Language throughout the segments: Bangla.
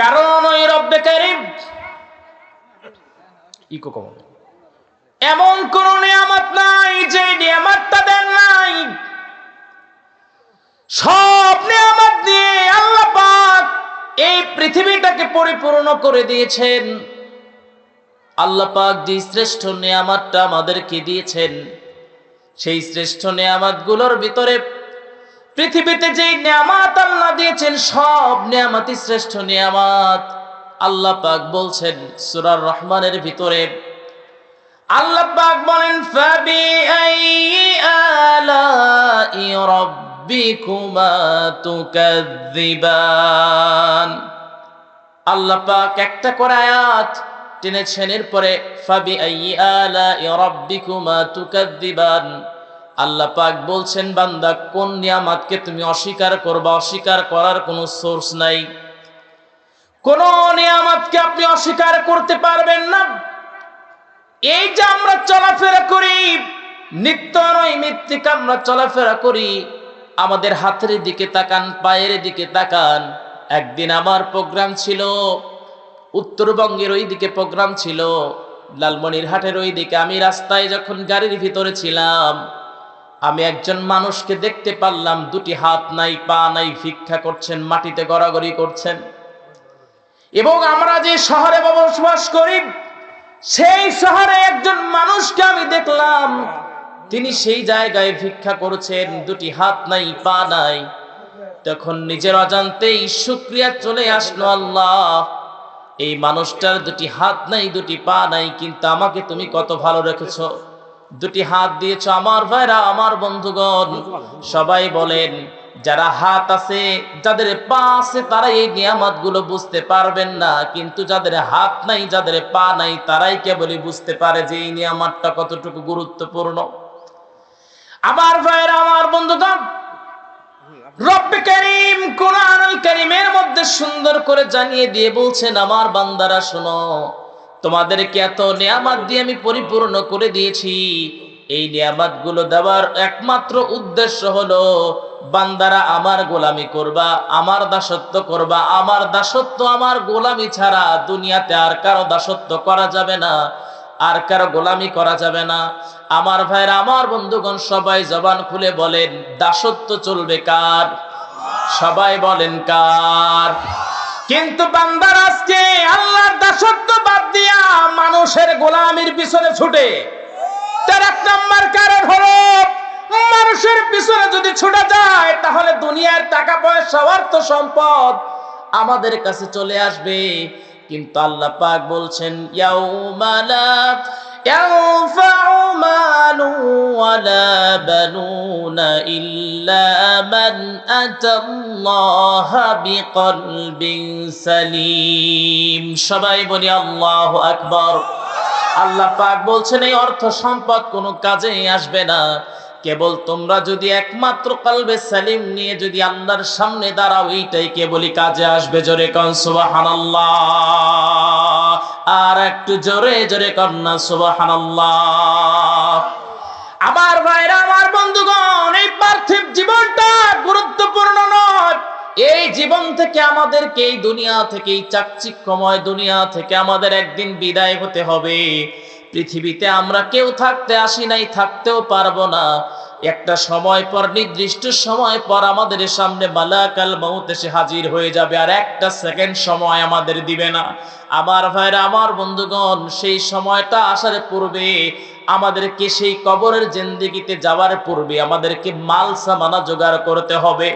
কারণ ওই রব্বে কারিম। ইকো কম এমন কোন নিয়ামত নাই যে নিয়ামতটা দেন নাই। সব নিয়ামত দিয়ে আল্লাহ পাক এই পৃথিবীটাকে পরিপূর্ণ করে দিয়েছেন। আল্লাহ পাক যে শ্রেষ্ঠ নিয়ামতটা আমাদেরকে দিয়েছেন, সেই শ্রেষ্ঠ নিয়ামতগুলোর ভিতরে পৃথিবীতে যে নিয়ামত আল্লাহ দিয়েছেন, সব নিয়ামতই শ্রেষ্ঠ নিয়ামত। আল্লাহ পাক বলছেন সূরার রহমানের ভিতরে, আল্লাহ পাক বলেন ফাবি আইয়ি আলাই রাব্বিকুমা তুকাযযিবান। আল্লাহ পাক একটা করে আয়াত টেনেছেন, এরপরে ফাবি আইয়ি আলাই রাব্বিকুমা তুকাযযিবান। আল্লাহ পাক বলছেন, বান্দা, কোন নিয়ামতকে তুমি অস্বীকার করবা? অস্বীকার করার কোনো সোর্স নাই। কোন নিয়ামতকে আপনি অস্বীকার করতে পারবেন না। এই যে আমরা চলাফেরা করি, নিত্য নয় মৃত্তিক আমরা চলাফেরা করি, আমাদের হাতের দিকে তাকান, পায়ের দিকে তাকান। একদিন আমার প্রোগ্রাম ছিল, উত্তরবঙ্গের ওই দিকে প্রোগ্রাম ছিল, লালমনিরহাটের ওই দিকে আমি রাস্তায় যখন গাড়ির ভিতরে ছিলাম আমি একজন মানুষকে দেখতে পারলাম, দুটি হাত নাই, পা নাই, ভিক্ষা করছেন, মাটিতে গড়াগড়ি করছেন। এবং আমরা যে শহরে বসবাস করি, সেই শহরে একজন মানুষকে আমি দেখলাম, তিনি সেই জায়গায় ভিক্ষা করছেন, দুটি হাত নাই, পা নাই। তখন নিজের অজান্তেই শুক্রিয়া চলে আসলো, আল্লাহ, এই মানুষটার দুটি হাত নাই, দুটি পা নাই, কিন্তু আমাকে তুমি কত ভালো রেখেছো? দুটি হাত দিয়েছ আমার ভাইরা, আমার বন্ধুগণ। সবাই বলেন, যারা হাত আছে, যাদের পা আছে তারা এই নিয়ামতগুলো বুঝতে পারবেন না। কিন্তু যাদের হাত নাই, যাদের পা নাই, তারাই কেবলই বুঝতে পারে যে এই নিয়ামতটা কতটুকু গুরুত্বপূর্ণ। আমার ভাইরা, আমার বন্ধুগণ করিমের মধ্যে সুন্দর করে জানিয়ে দিয়ে বলছেন, আমার বান্দারা শোনো তোমাদেরকে এত নিয়ামত দিয়ে আমি পরিপূর্ণ করে দিয়েছি। এই নিয়ামতগুলো দেওয়ার একমাত্র উদ্দেশ্য হলো, বান্দারা আমার গোলামি করবা, আমার দাসত্ব করবা, আমার দাসত্ব আমার গোলামি ছাড়া দুনিয়াতে আর কারও দাসত্ব করা যাবে না, আর কারও গোলামি করা যাবে না। আমার ভাইরা আমার বন্ধুগণ, সবাই জবান খুলে বলেন, দাসত্ব চলবে কার? সবাই বলেন কার। কিন্তু বান্দার আজকে দিয়া মানুষের গোলামির পিছনে ছুটে তার এক নম্বর কারণ হলো মানুষের পিছনে যদি ছুটে যায় তাহলে দুনিয়ার টাকা পয়সা অর্থ সম্পদ আমাদের কাছে চলে আসবে কিন্তু আল্লাহ পাক বলছেন ইয়াউমালা ينفع مال ولا بنون إلا من أتى الله بقلب سليم সবাই বলি আল্লাহু আকবার আল্লাহ পাক বলছেন, এই অর্থ সম্পদ কোনো কাজেই আসবে না। কেবল তোমরা যদি একমাত্র কালবে সালিম নিয়ে যদি আল্লাহর সামনে দাঁড়াও, এইটাই কেবলই কাজে আসবে। জোরে কন, সুবহানাল্লাহ। আর একটু জোরে জোরে কন্যা সুবহানাল্লাহ। আমার ভাইরা এই জীবন থেকে আমাদেরকে এই দুনিয়া থেকে, এই চাকচিক্যময় দুনিয়া থেকে আমাদের একদিন বিদায় হতে হবে। পৃথিবীতে আমরা কেউ থাকতে আসি নাই, থাকতেও পারব না। একটা সময় পর, নির্দিষ্ট সময় পর আমাদের সামনে মালাকাল মৌত এসে হাজির হয়ে যাবে, আর একটা সেকেন্ড সময় আমাদের দিবে না। আমার ভাইরা, আমার বন্ধুগণ, সেই সময়টা আসার পূর্বে আমাদেরকে সেই কবরের জিন্দিগিতে যাওয়ার পূর্বে আমাদেরকে মাল সামানা জোগাড় করতে হবে।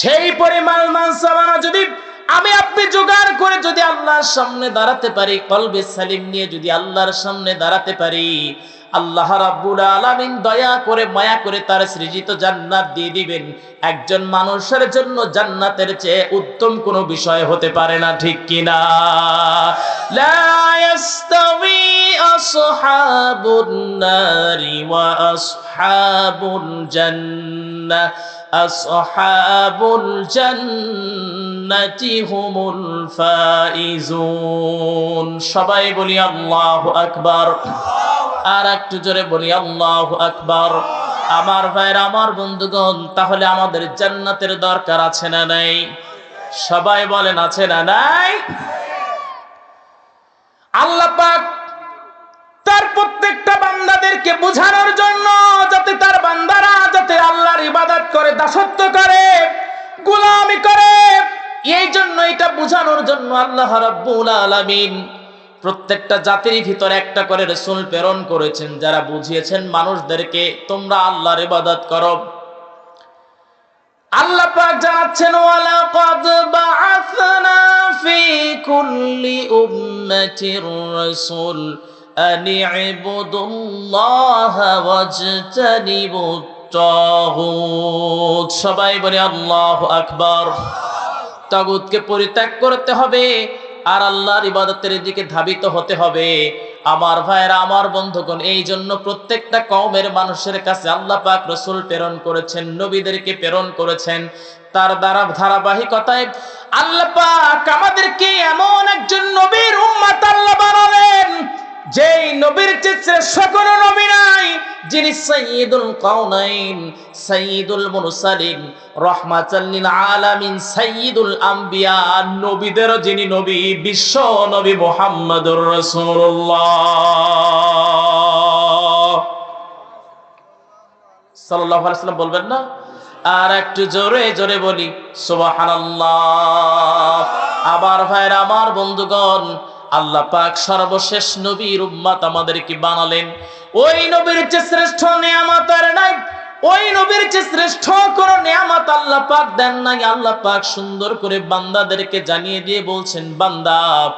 সেই পরিমাণ মাল সামানা যদি আমি আপনি জোগাড় করে যদি আল্লাহর সামনে দাঁড়াতে পারি, কলবে সালিম নিয়ে যদি আল্লাহর সামনে দাঁড়াতে পারি, আল্লাহ রাব্বুল আলামিন দয়া করে, মায়া করে তার সৃজিত জান্নাত দিয়ে দিবেন। একজন মানুষের জন্য জান্নাতের চেয়ে উত্তম কোনো বিষয় হতে পারে না, ঠিক কিনা? লা ইয়াস্তাবি সবাই বলি আল্লাহু আকবার। আর একটু জোরে বলি আল্লাহ আকবার। আমার ভাইয়ের, আমার বন্ধুগণ, তাহলে আমাদের জান্নাতের দরকার আছে না নাই? সবাই বলেন, আছে না নাই? আল্লাহ এই জন্য এটা বোঝানোর জন্য আল্লাহ রাব্বুল আলামিন প্রত্যেকটা জাতির ভিতরে একটা করে রসুল প্রেরণ করেছেন, যারা বুঝিয়েছেন মানুষদেরকে তোমরা আল্লাহর ইবাদত করো। আল্লাহ পাক জানাচ্ছেন ওয়ালা কদ বাআসনা ফি কুল্লি উম্মাতির রাসূল আন ইবুদুল্লাহ ওয়াজতানিবুত সবাই বলে, আল্লাহু আকবার। তাগুতকে পরিত্যাগ করতে হবে আর আল্লাহর ইবাদতের দিকে ধাবিত হতে হবে। আমার ভাইয়েরা, আমার বন্ধুগণ, এই জন্য প্রত্যেকটা কওমের মানুষের কাছে আল্লাহ পাক রসুল প্রেরণ করেছেন, নবীদেরকে প্রেরণ করেছেন। তার দ্বারা ধারাবাহিকতায় আল্লাহ পাক আমাদেরকে এমন একজন নবীর উম্মাত আল্লাহ বানালেন যেই নবীর চেয়ে সকল নবী নাই, যিনি সাইয়্যিদুল কাউনাইন সাইয়্যিদুল মুরসালিন, রাহমাতাল লিল আলামিন, সাইয়্যিদুল আম্বিয়া, নবীদের যিনি নবী, বিশ্ব নবী মুহাম্মদুর রাসূলুল্লাহ। সাল্লাল্লাহু আলাইহি সাল্লাম বলবেন না? আর একটু জোরে জোরে বলি, সুবহানাল্লাহ। আবার ভাইরা, আমার বন্ধুগণ আল্লাহ পাক সর্বশেষ নবীর উম্মাত আমাদেরকে বানালেন। ওই নবীর চেয়ে শ্রেষ্ঠ নিয়ামত আর নাই। ওই নবীর চেয়ে শ্রেষ্ঠ কোন নিয়ামত আল্লাহ পাক দেন নাই। আল্লাহ পাক সুন্দর করে বান্দাদেরকে জানিয়ে দিয়ে বলছেন, বান্দা,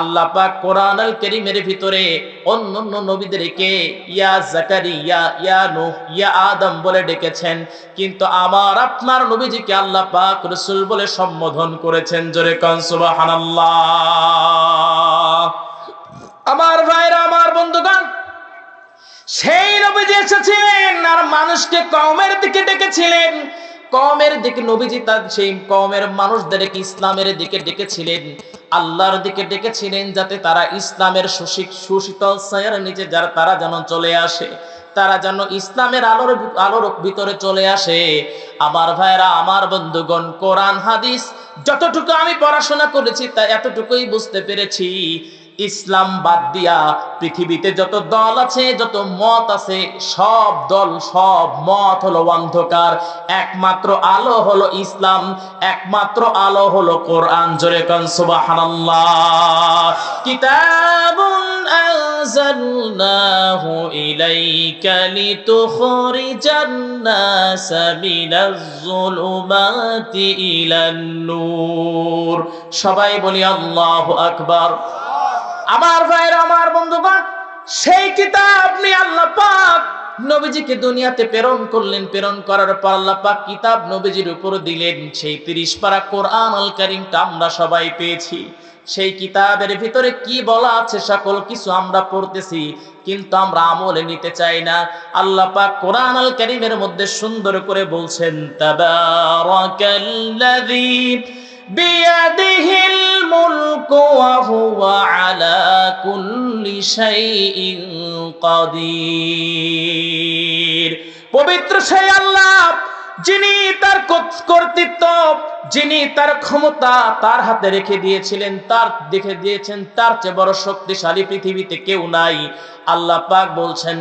আল্লাহ পাক কোরআন আল করিমের ভিতরে অন্য অন্য নবীদেরকে ইয়া জাকারিয়া ইয়া নূহ, ইয়া আদম বলে ডেকেছেন। কিন্তু আমার, আপনার নবীজিকে আল্লাহ পাক রসুল বলে সম্বোধন করেছেন। জোরে কান, সুবহানাল্লাহ। আমার ভাইরা, আমার বন্ধুগণ, সেই নবীজি এসেছিলেন আর মানুষকে কমের দিকে ডেকেছিলেন। কমের দিকে নবীজি তার সেই কমের মানুষদেরকে ইসলামের দিকে ডেকেছিলেন। আল্লাহর দিকে ডেকেছিলেন যাতে তারা ইসলামের সুশিক সুশীতল ছায়ার নিচে যারা তারা যেন চলে আসে, তারা যেন ইসলামের আলোর আলোর ভিতরে চলে আসে। আমার ভাইরা, আমার বন্ধুগণ, কোরআন, হাদিস, যতটুকু আমি পড়াশোনা করেছি তা এতটুকুই বুঝতে পেরেছি। ইসলাম বাদ দিয়া পৃথিবীতে যত দল আছে, যত মত আছে, সব দল, সব মত হলো অন্ধকার। একমাত্র আলো হলো ইসলাম, একমাত্র আলো হলো কোরআন। জোরে সবাই বলি আল্লাহু আকবার। আমার ভাইয়ের, আমার বন্ধুগণ সেই কিতাব নিয়ে আল্লাহ পাক নবীজিকে দুনিয়াতে প্রেরণ করলেন। প্রেরণ করার পর আল্লাহ পাক কিতাব নবীজির উপর দিলেন। সেই তিরিশ পারা কোরআন আল কারীমটা আমরা সবাই পেয়েছি। সেই কিতাবের ভিতরে কি বলা আছে সকল কিছু আমরা পড়তেছি, কিন্তু আমরা আমলে নিতে চাই না। আল্লাহ পাক কোরআন আল কারীমের মধ্যে সুন্দর করে বলছেন, তাবারাকাল্লাযী বিয়াদিহিল الملك وهو على كل شيء قدير পবিত্র সেই আল্লাহ যিনি তার কর্তৃত্ব, যিনি তার ক্ষমতা তার হাতে রেখে দিয়েছিলেন, তার দেখে দিয়েছেন, তার চেয়ে বড় শক্তিশালী পৃথিবীতে কেউ নাই। আল্লাহ পাক বলছেন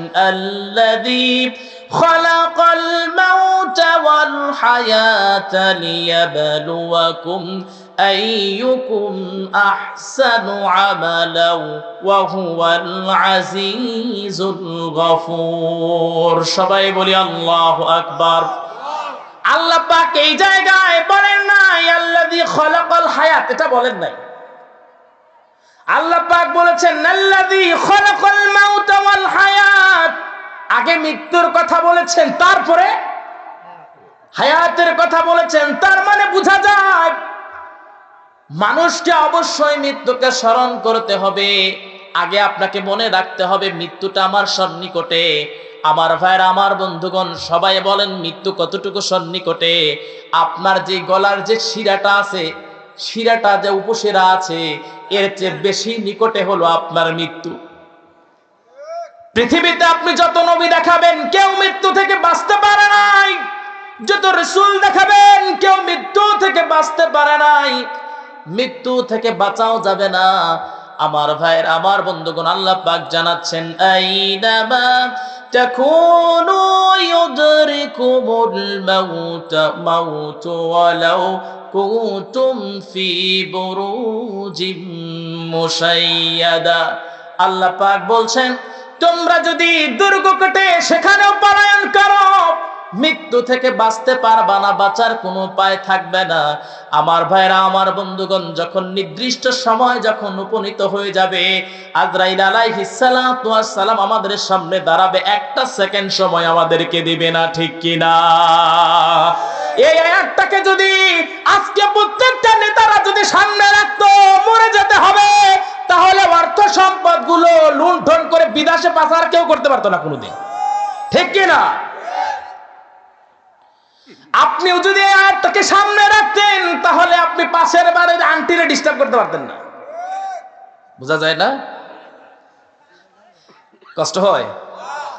গফুর। সবাই বলি, আল্লাহু আকবার। আল্লাহ পাক এই জায়গায় বলেন নাই, আল্লাযী খলাকাল হায়াত, এটা বলেন নাই। আল্লাহ পাক বলেছেন, আল্লাযী খলাকাল হায়াত। আগে মৃত্যুর কথা বলেছেন, তারপরে হায়াতের কথা বলেছেন, তার মানে বোঝা যায়, মানুষকে অবশ্যই মৃত্যুকে স্মরণ করতে হবে। আগে আপনাকে মনে রাখতে হবে, মৃত্যুটা আমার সন্নিকটে। আমার ভাইয়ের, আমার বন্ধুগণ, সবাই বলেন মৃত্যু কতটুকু সন্নিকটে? আপনার যে গলার যে শিরাটা আছে, শিরাটা যে উপশিরা আছে, এর চেয়ে বেশি নিকটে হলো আপনার মৃত্যু। পৃথিবীতে আপনি যত নবী দেখাবেন, কেউ মৃত্যু থেকে বাঁচতে পারে নাই। যত রসুল দেখাবেন, কেউ মৃত্যু থেকে বাঁচতে পারে নাই। মৃত্যু থেকে বাঁচাও যাবে না। আমার ভাইয়ের, আমার বন্ধুগণ আল্লাহ পাক জানাচ্ছেন আল্লাহ পাক বলছেন, তোমরা যদি দুর্গ কেটে সেখানেও পলায়ন করো মৃত্যু থেকে বাঁচতে পারবা না, বাঁচার কোনো উপায় থাকবে না। আমার ভাইরা, আমার বন্ধুগণ, যখন নির্দিষ্ট সময় যখন উপনীত হয়ে যাবে, আজরাইল সালাম আমাদের সামনে দাঁড়াবে, একটা সেকেন্ড সময় আমাদেরকে দিবে না, ঠিক কিনা? এই আয়াতটাকে যদি আজকে প্রত্যেকটা নেতারা যদি সামনে রাখতো, মরে যেতে হবে, তাহলে অর্থ সম্পদগুলো লুণ্ঠন করে বিদেশে পাচার কেউ করতে পারতো না কোনোদিন। ঠিক কিনা? আপনিও যদি আয়াতটাকে সামনে রাখতেন, তাহলে আপনি পাশের বাড়ির আন্টিরে ডিস্টার্ব করতে পারতেন না। বোঝা যায় না? কষ্ট হয়?